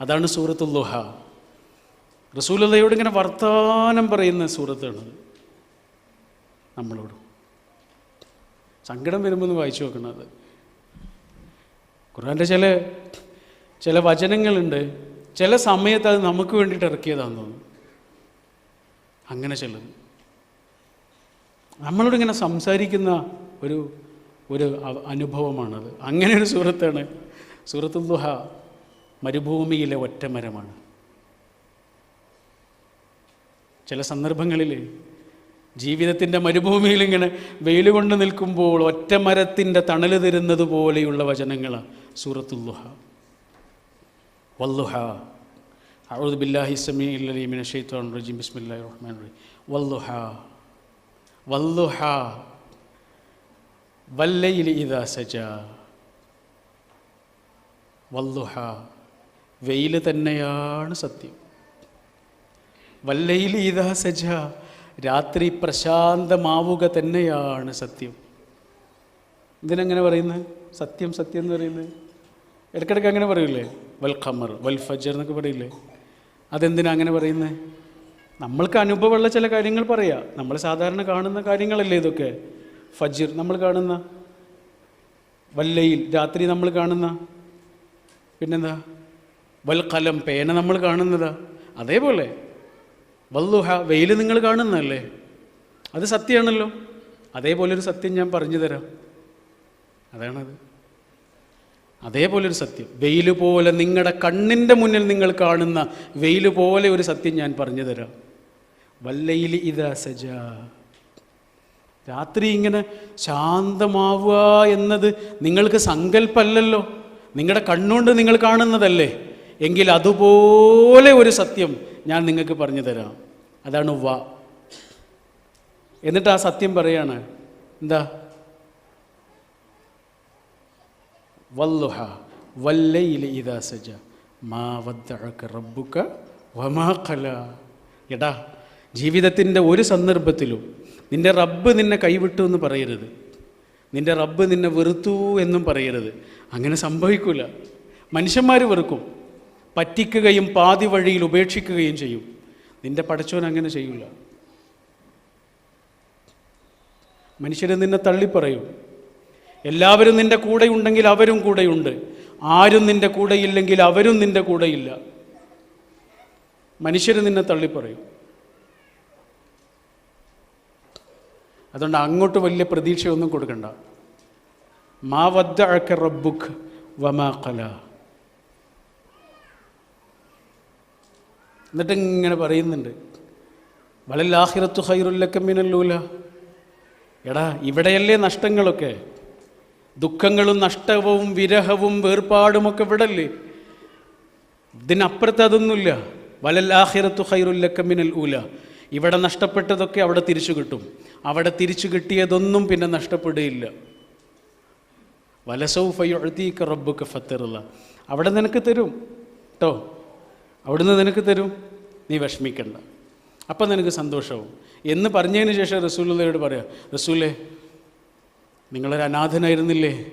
അതാണ് സൂറത്തുല്ലുഹ റസൂലതയോട് ഇങ്ങനെ വർത്തമാനം പറയുന്ന സൂറത്താണത് നമ്മളോട്. സങ്കടം വരുമ്പോൾ ഒന്ന് വായിച്ചു നോക്കണത് ഖുർആന്റെ ചില ചില വചനങ്ങളുണ്ട്. ചില സമയത്ത് അത് നമുക്ക് വേണ്ടിയിട്ട് ഇറക്കിയതാണെന്ന് തോന്നുന്നു. അങ്ങനെ ചിലത്. നമ്മളോട് ഇങ്ങനെ സംസാരിക്കുന്ന ഒരു ഒരു അനുഭവമാണത്. അങ്ങനെ ഒരു സൂറത്താണ് സൂറത്തുൽ ദുഹ. മരുഭൂമിയിലെ ഒറ്റമരമാണ് ചില സന്ദർഭങ്ങളിൽ ജീവിതത്തിന്റെ മരുഭൂമിയിൽ ഇങ്ങനെ വെയിൽ കൊണ്ട് നിൽക്കുമ്പോൾ ഒറ്റമരത്തിന്റെ തണൽ തരുന്നത് പോലെയുള്ള വചനങ്ങളാണ് സൂറത്തുല്ലുഹ വല്ലുഹ അഴുദ് ബില്ലാഹി സമീ റഹീം. വല്ലുഹ വല്ലുഹ വല്ലയിൽ ഇതാ സജ. വല്ലുഹ വെയിൽ തന്നെയാണ് സത്യം. വല്ലയിൽ ഇതാ സജ രാത്രി പ്രശാന്തമാവുക തന്നെയാണ് സത്യം. ഇതിനെങ്ങനെ പറയുന്നത് സത്യം സത്യം എന്ന് പറയുന്നത് ഇടയ്ക്കിടയ്ക്ക് അങ്ങനെ പറയില്ലേ? വൽ ഖമർ വൽ ഫജർ എന്നൊക്കെ പറയില്ലേ? അതെന്തിനാ അങ്ങനെ പറയുന്നത് നമ്മൾക്ക് അനുഭവമുള്ള ചില കാര്യങ്ങൾ പറയാം. നമ്മൾ സാധാരണ കാണുന്ന കാര്യങ്ങളല്ലേ ഇതൊക്കെ? ഫജിർ നമ്മൾ കാണുന്ന? വല്ലയിൽ രാത്രി നമ്മൾ കാണുന്ന? പിന്നെന്താ? വൽ പേന നമ്മൾ കാണുന്നത്. അതേപോലെ വല്ലുഹ വെയിൽ നിങ്ങൾ കാണുന്നതല്ലേ? അത് സത്യമാണല്ലോ. അതേപോലൊരു സത്യം ഞാൻ പറഞ്ഞു തരാം. അതാണത്. അതേപോലൊരു സത്യം. വെയിൽ പോലെ നിങ്ങളുടെ കണ്ണിന്റെ മുന്നിൽ നിങ്ങൾ കാണുന്ന വെയിൽ പോലെ ഒരു സത്യം ഞാൻ പറഞ്ഞു തരാം. വല്ലയിൽ ഇതാ സജ. രാത്രി ഇങ്ങനെ ശാന്തമാവുക എന്നത് നിങ്ങൾക്ക് സങ്കല്പമല്ലല്ലോ നിങ്ങളുടെ കണ്ണുകൊണ്ട് നിങ്ങൾ കാണുന്നതല്ലേ? എങ്കിൽ അതുപോലെ ഒരു സത്യം ഞാൻ നിങ്ങൾക്ക് പറഞ്ഞു തരാം. അതാണ് വ. എന്നിട്ട് ആ സത്യം പറയാണ്. എന്താ? വല്ലുഹ വല്ലയിലെ ഇതാ സജ. മാ വദ്ദഅക റബ്ബുക വമാ എടാ ജീവിതത്തിന്റെ ഒരു സന്ദർഭത്തിലും നിന്റെ റബ്ബ് നിന്നെ കൈവിട്ടു എന്ന് പറയരുത്. നിന്റെ റബ്ബ് നിന്നെ വെറുത്തു എന്നും പറയരുത്. അങ്ങനെ സംഭവിക്കില്ല മനുഷ്യന്മാർ വെറുക്കും. പറ്റിക്കുകയും പാതി വഴിയിൽ ഉപേക്ഷിക്കുകയും ചെയ്യും. നിന്റെ പഠിച്ചവൻ അങ്ങനെ ചെയ്യില്ല മനുഷ്യരെ നിന്നെ തള്ളിപ്പറയും. എല്ലാവരും നിന്റെ കൂടെയുണ്ടെങ്കിൽ അവരും കൂടെയുണ്ട്. ആരും നിന്റെ കൂടെയില്ലെങ്കിൽ അവരും നിന്റെ കൂടെയില്ല. മനുഷ്യർ നിന്നെ തള്ളിപ്പറയും. അതുകൊണ്ട് അങ്ങോട്ട് വലിയ പ്രതീക്ഷയൊന്നും കൊടുക്കണ്ട. മാ വദ്ദഅക റബ്ബുക്ക് വമാ ഖല. എന്നിട്ട് ഇങ്ങനെ പറയുന്നുണ്ട് വളലാഹിറത്തു ഹൈറുല്ലൊക്കെ മീനല്ലൂല എടാ ഇവിടെയല്ലേ നഷ്ടങ്ങളൊക്കെ? ദുഃഖങ്ങളും നഷ്ടവും വിരഹവും വേർപാടുമൊക്കെ ഇവിടല്ലേ? ഇതിനപ്പുറത്ത് അതൊന്നുമില്ല. വലല്ലാഹിറത്തു ഹൈറുല്ലക്ക മിനൽ ഊല ഇവിടെ നഷ്ടപ്പെട്ടതൊക്കെ അവിടെ തിരിച്ചു കിട്ടും. അവിടെ തിരിച്ചു കിട്ടിയതൊന്നും പിന്നെ നഷ്ടപ്പെടുകയില്ല. വലസൗഫയുഴത്തീക്ക റബ്ബുക്ക് ഫത്തറുള്ള അവിടെ നിനക്ക് തരും. കേട്ടോ അവിടുന്ന് നിനക്ക് തരും. നീ വിഷമിക്കണ്ട. അപ്പം നിനക്ക് സന്തോഷവും. എന്ന് പറഞ്ഞതിന് ശേഷം റസൂലുള്ളയോട് പറയാം റസൂലേ നിങ്ങളൊരു അനാഥനായിരുന്നില്ലേ?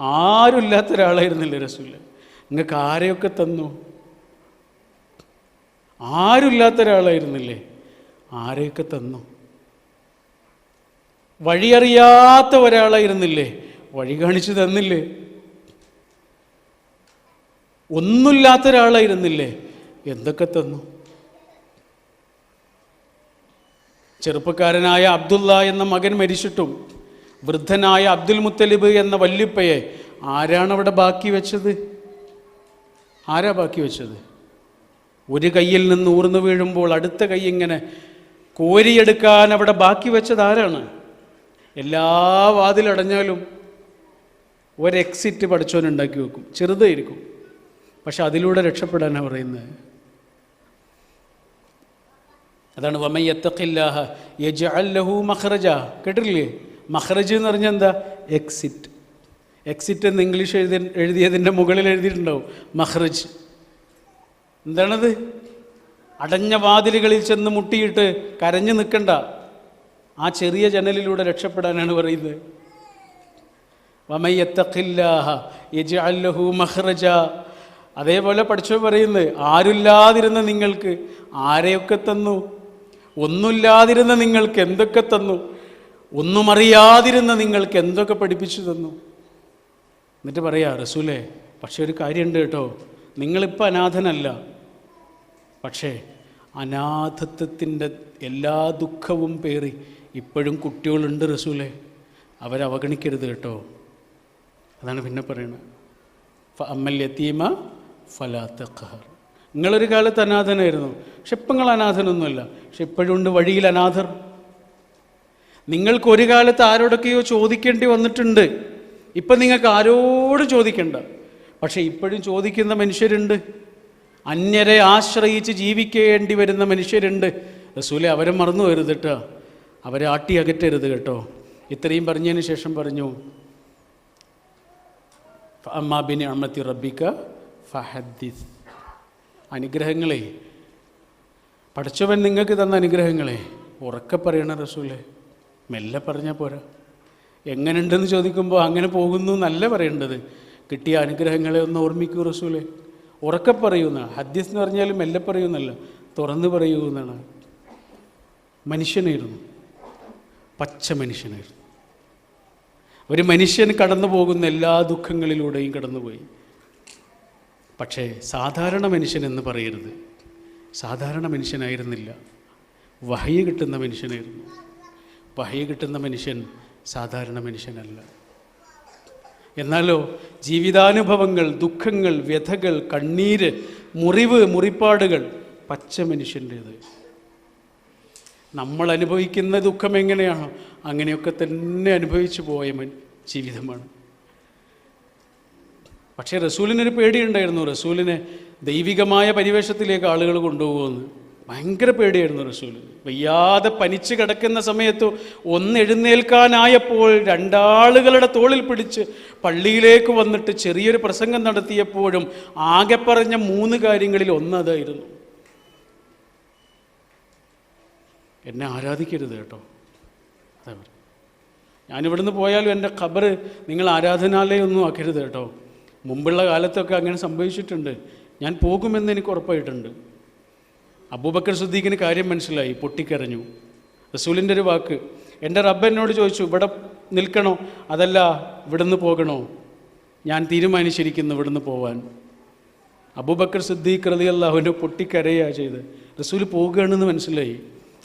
ആരുമില്ലാത്ത ഒരാളായിരുന്നില്ലേ റസൂൽ? നിങ്ങൾക്ക് ആരെയൊക്കെ തന്നു? ആരുമില്ലാത്ത ഒരാളായിരുന്നില്ലേ ആരെയൊക്കെ തന്നു? വഴിയറിയാത്ത ഒരാളായിരുന്നില്ലേ? വഴി കാണിച്ചു തന്നില്ലേ? ഒന്നുമില്ലാത്ത ഒരാളായിരുന്നില്ലേ എന്തൊക്കെ തന്നു? ചെറുപ്പക്കാരനായ അബ്ദുള്ള എന്ന മകൻ മരിച്ചിട്ടും വൃദ്ധനായ അബ്ദുൽ മുത്തലിബ് എന്ന വല്ലിപ്പയെ ആരാണ് അവിടെ ബാക്കി വെച്ചത്? ആരാ ബാക്കി വെച്ചത്? ഒരു കയ്യിൽ നിന്ന് ഊർന്നു വീഴുമ്പോൾ അടുത്ത കൈ ഇങ്ങനെ കോരിയെടുക്കാൻ അവിടെ ബാക്കി വെച്ചത് ആരാണ്? എല്ലാ വാതിലടഞ്ഞാലും ഒരു എക്സിറ്റ് പഠിച്ചവൻ ഉണ്ടാക്കി വെക്കും. ചെറുതായിരിക്കും. പക്ഷെ അതിലൂടെ രക്ഷപ്പെടാനാണ് പറയുന്നത്. അതാണ് വമയ്യത്തഖില്ലാഹ യജ അല്ലഹു മഹ്റജ കേട്ടിട്ടില്ലേ? മഹ്റജ് എന്ന് പറഞ്ഞാൽ എന്താ? എക്സിറ്റ് എക്സിറ്റ് എന്ന് ഇംഗ്ലീഷ് എഴുതി എഴുതിയതിന്റെ മുകളിൽ എഴുതിയിട്ടുണ്ടാവും. മഹ്റജ് എന്താണത്? അടഞ്ഞ വാതിലുകളിൽ ചെന്ന് മുട്ടിയിട്ട് കരഞ്ഞു നിൽക്കണ്ട. ആ ചെറിയ ജനലിലൂടെ രക്ഷപ്പെടാനാണ് പറയുന്നത്. വമയ്യത്തഖില്ലാഹ യജ അല്ലഹു മഹ്റജ അതേപോലെ പഠിച്ചോ പറയുന്നത് ആരില്ലാതിരുന്ന നിങ്ങൾക്ക് ആരെയൊക്കെ തന്നു? ഒന്നുമില്ലാതിരുന്ന നിങ്ങൾക്ക് എന്തൊക്കെ തന്നു? ഒന്നും അറിയാതിരുന്ന നിങ്ങൾക്ക് എന്തൊക്കെ പഠിപ്പിച്ചു തന്നു? എന്നിട്ട് പറയാ റസൂലേ പക്ഷേ ഒരു കാര്യമുണ്ട് കേട്ടോ. നിങ്ങളിപ്പോൾ അനാഥനല്ല. പക്ഷേ അനാഥത്വത്തിന്റെ എല്ലാ ദുഃഖവും പേറി ഇപ്പോഴും കുട്ടികളുണ്ട് റസൂലെ. അവരവഗണിക്കരുത് കേട്ടോ. അതാണ് പിന്നെ പറയുന്നത് അമ്മൽ യത്തീമ ഫലാത്ത ഖഹർ നിങ്ങളൊരു കാലത്ത് അനാഥനായിരുന്നു. പക്ഷെ ഇപ്പം നിങ്ങൾ അനാഥനൊന്നുമല്ല. പക്ഷെ ഇപ്പോഴും ഉണ്ട് വഴിയിൽ അനാഥർ. നിങ്ങൾക്ക് ഒരു കാലത്ത് ആരോടൊക്കെയോ ചോദിക്കേണ്ടി വന്നിട്ടുണ്ട്. ഇപ്പം നിങ്ങൾക്ക് ആരോട് ചോദിക്കേണ്ട. പക്ഷെ ഇപ്പോഴും ചോദിക്കുന്ന മനുഷ്യരുണ്ട്. അന്യരെ ആശ്രയിച്ച് ജീവിക്കേണ്ടി വരുന്ന മനുഷ്യരുണ്ട്. റസൂലെ അവരെ മറന്നു വരുത് കേട്ടോ. അവരെ ആട്ടി അകറ്റരുത് കേട്ടോ. ഇത്രയും പറഞ്ഞതിന് ശേഷം പറഞ്ഞു അമ്മാബിനെ അമ്മത്തി റബ്ബിക്ക ഫഹദ്ദിസ്. അനുഗ്രഹങ്ങളെ. പഠിച്ചവൻ നിങ്ങൾക്ക് തന്ന അനുഗ്രഹങ്ങളെ. ഉറക്കെ പറയണ റസൂലെ മെല്ലെ പറഞ്ഞാൽ പോരാ. എങ്ങനെയുണ്ടെന്ന് ചോദിക്കുമ്പോൾ അങ്ങനെ പോകുന്നു എന്നല്ല പറയേണ്ടത്. കിട്ടിയ അനുഗ്രഹങ്ങളെ ഒന്ന് ഓർമ്മിക്കൂ റസൂലെ. ഉറക്കെ പറയുന്ന ഹദ്യസ് എന്ന് പറഞ്ഞാൽ മെല്ലെ പറയുന്നല്ല തുറന്ന് പറയൂ മനുഷ്യനായിരുന്നു. പച്ച മനുഷ്യനായിരുന്നു. ഒരു മനുഷ്യൻ കടന്നു പോകുന്ന എല്ലാ ദുഃഖങ്ങളിലൂടെയും കടന്നുപോയി. പക്ഷേ സാധാരണ മനുഷ്യൻ എന്ന് പറയരുത്. സാധാരണ മനുഷ്യനായിരുന്നില്ല. വഹയ കിട്ടുന്ന മനുഷ്യനായിരുന്നു. വഹയ കിട്ടുന്ന മനുഷ്യൻ സാധാരണ മനുഷ്യനല്ല. എന്നാലോ ജീവിതാനുഭവങ്ങൾ ദുഃഖങ്ങൾ വ്യഥകൾ കണ്ണീര് മുറിവ് മുറിപ്പാടുകൾ പച്ച മനുഷ്യന്റേത്. നമ്മൾ അനുഭവിക്കുന്ന ദുഃഖം എങ്ങനെയാണോ അങ്ങനെയൊക്കെ തന്നെ അനുഭവിച്ചു പോയ ജീവിതമാണ്. പക്ഷേ റസൂലിനൊരു പേടിയുണ്ടായിരുന്നു. റസൂലിനെ ദൈവികമായ പരിവേഷത്തിലേക്ക് ആളുകൾ കൊണ്ടുപോകുമെന്ന്. ഭയങ്കര പേടിയായിരുന്നു റസൂൽ. വയ്യാതെ പനിച്ച് കിടക്കുന്ന സമയത്ത് ഒന്നെഴുന്നേൽക്കാനായപ്പോൾ രണ്ടാളുകളുടെ തോളിൽ പിടിച്ച് പള്ളിയിലേക്ക് വന്നിട്ട് ചെറിയൊരു പ്രസംഗം നടത്തിയപ്പോഴും ആകെ പറഞ്ഞ മൂന്ന് കാര്യങ്ങളിൽ ഒന്നതായിരുന്നു. എന്നെ ആരാധിക്കരുത് കേട്ടോ. ഞാനിവിടുന്ന് പോയാലും എന്റെ ഖബർ നിങ്ങൾ ആരാധനാലയമൊന്നും ആക്കരുത് കേട്ടോ. മുമ്പുള്ള കാലത്തൊക്കെ അങ്ങനെ സംഭവിച്ചിട്ടുണ്ട്. ഞാൻ പോകുമെന്ന് എനിക്ക് ഉറപ്പായിട്ടുണ്ട്. അബൂബക്കർ സുദ്ദീഖിന് കാര്യം മനസ്സിലായി പൊട്ടിക്കരഞ്ഞു. റസൂലിന്റെ ഒരു വാക്ക് എന്റെ റബ്ബ് എന്നോട് ചോദിച്ചു ഇവിടെ നിൽക്കണോ? അതല്ല ഇവിടുന്ന് പോകണോ? ഞാൻ തീരുമാനിച്ചിരിക്കുന്നു ഇവിടുന്ന് പോവാൻ. അബൂബക്കർ സിദ്ദീഖ് റതി അള്ളാഹുവിന്റെ പൊട്ടിക്കരയുക ചെയ്ത് റസൂൽ പോകുകയാണെന്ന് മനസ്സിലായി.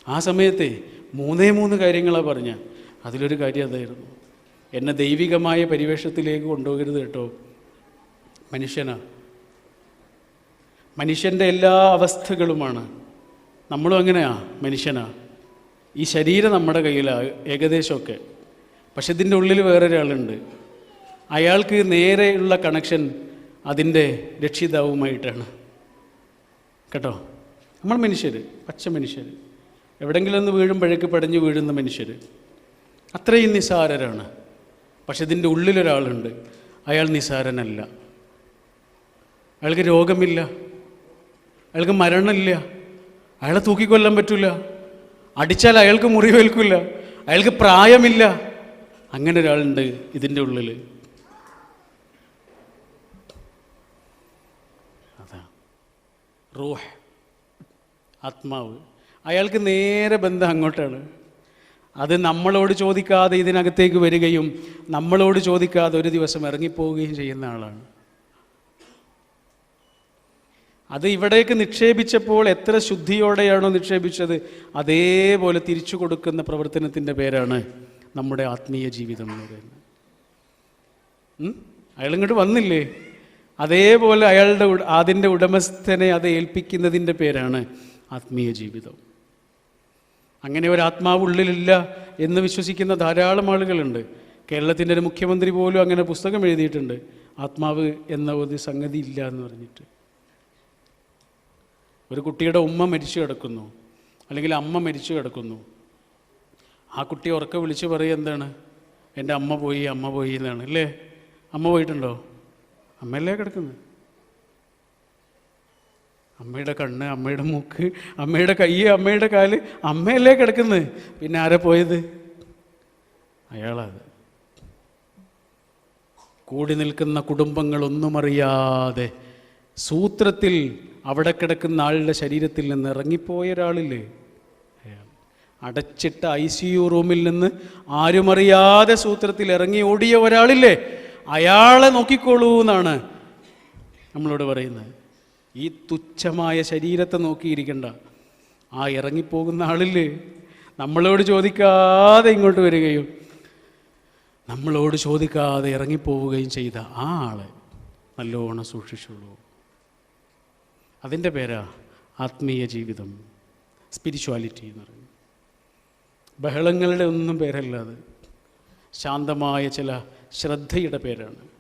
ആ സമയത്തെ മൂന്നേ മൂന്ന് കാര്യങ്ങളാണ് പറഞ്ഞ അതിലൊരു കാര്യം അതായിരുന്നു. എന്നെ ദൈവികമായ പരിവേഷത്തിലേക്ക് കൊണ്ടുപോകരുത് കേട്ടോ. മനുഷ്യനാ. മനുഷ്യന്റെ എല്ലാ അവസ്ഥകളുമാണ്. നമ്മളും അങ്ങനെയാ മനുഷ്യനാ. ഈ ശരീരം നമ്മുടെ കയ്യിലാണ് ഏകദേശമൊക്കെ. പക്ഷെ ഇതിന്റെ ഉള്ളിൽ വേറൊരാളുണ്ട്. അയാൾക്ക് നേരെയുള്ള കണക്ഷൻ അതിന്റെ രക്ഷിതാവുമായിട്ടാണ്. കേട്ടോ? നമ്മൾ മനുഷ്യർ പച്ച മനുഷ്യർ എവിടെങ്കിലും ഒന്ന് വീഴുമ്പോഴേക്ക് പടഞ്ഞു വീഴുന്ന മനുഷ്യർ അത്രയും നിസാരരാണ്. പക്ഷെ ഇതിന്റെ ഉള്ളിലൊരാളുണ്ട്. അയാൾ നിസാരനല്ല. അയാൾക്ക് രോഗമില്ല. അയാൾക്ക് മരണമില്ല. അയാളെ തൂക്കിക്കൊല്ലാൻ പറ്റില്ല അടിച്ചാൽ അയാൾക്ക് മുറിവേൽക്കില്ല. അയാൾക്ക് പ്രായമില്ല. അങ്ങനെ ഒരാളുണ്ട് ഇതിന്റെ ഉള്ളിൽ. അതാ. റൂഹ്. ആത്മാവ്. അയാൾക്ക് നേരെ ബന്ധം അങ്ങോട്ടാണ്. അത് നമ്മളോട് ചോദിക്കാതെ ഇതിനകത്തേക്ക് വരികയും നമ്മളോട് ചോദിക്കാതെ ഒരു ദിവസം ഇറങ്ങിപ്പോവുകയും ചെയ്യുന്ന ആളാണ്. അത് ഇവിടേക്ക് നിക്ഷേപിച്ചപ്പോൾ എത്ര ശുദ്ധിയോടെയാണോ നിക്ഷേപിച്ചത്? അതേപോലെ തിരിച്ചു കൊടുക്കുന്ന പ്രവർത്തനത്തിന്റെ പേരാണ് നമ്മുടെ ആത്മീയ ജീവിതം എന്ന് പറയുന്നത്? അയാളിങ്ങോട്ട് വന്നില്ലേ? അതേപോലെ അയാളുടെ അതിന്റെ ഉടമസ്ഥനെ അത് ഏൽപ്പിക്കുന്നതിന്റെ പേരാണ് ആത്മീയ ജീവിതം. അങ്ങനെ ഒരു ആത്മാവ് ഉള്ളിലില്ല എന്ന് വിശ്വസിക്കുന്ന ധാരാളം ആളുകളുണ്ട്. കേരളത്തിന്റെ ഒരു മുഖ്യമന്ത്രി പോലും അങ്ങനെ പുസ്തകം എഴുതിയിട്ടുണ്ട്. ആത്മാവ് എന്ന ഒരു സംഗതി ഇല്ല എന്ന് പറഞ്ഞിട്ട്. ഒരു കുട്ടിയുടെ ഉമ്മ മരിച്ചു കിടക്കുന്നു അല്ലെങ്കിൽ അമ്മ മരിച്ചു കിടക്കുന്നു. ആ കുട്ടി ഉറക്കെ വിളിച്ച് പറയും എന്താണ്? എന്റെ അമ്മ പോയി അമ്മ പോയി എന്നാണ്. അല്ലേ? അമ്മ പോയിട്ടുണ്ടോ? അമ്മയല്ലേ കിടക്കുന്നത്? അമ്മയുടെ കണ്ണ് അമ്മയുടെ മൂക്ക് അമ്മയുടെ കൈ അമ്മയുടെ കാൽ അമ്മയല്ലേ കിടക്കുന്നത്? പിന്നെ ആരാ പോയത്? അയാളത് കൂടി നിൽക്കുന്ന കുടുംബങ്ങളൊന്നും അറിയാതെ സൂത്രത്തിൽ അവിടെ കിടക്കുന്ന ആളുടെ ശരീരത്തിൽ നിന്ന് ഇറങ്ങിപ്പോയ ഒരാളില്ലേ? അടച്ചിട്ട ഐ സി യു റൂമിൽ നിന്ന് ആരുമറിയാതെ സൂത്രത്തിൽ ഇറങ്ങി ഓടിയ ഒരാളില്ലേ? അയാളെ നോക്കിക്കോളൂ എന്നാണ് നമ്മളോട് പറയുന്നത്. ഈ തുച്ഛമായ ശരീരത്തെ നോക്കിയിരിക്കണ്ട. ആ ഇറങ്ങിപ്പോകുന്ന ആളില്ലേ? നമ്മളോട് ചോദിക്കാതെ ഇങ്ങോട്ട് വരികയും നമ്മളോട് ചോദിക്കാതെ ഇറങ്ങിപ്പോവുകയും ചെയ്ത ആ ആളെ നല്ലോണം സൂക്ഷിച്ചുള്ളൂ അതിന്റെ പേരാ ആത്മീയ ജീവിതം സ്പിരിച്വാലിറ്റി എന്ന് പറയുന്നത്. ബഹളങ്ങളുടെ ഒന്നും പേരല്ല അത്. ശാന്തമായ ചില ശ്രദ്ധയുടെ പേരാണ്.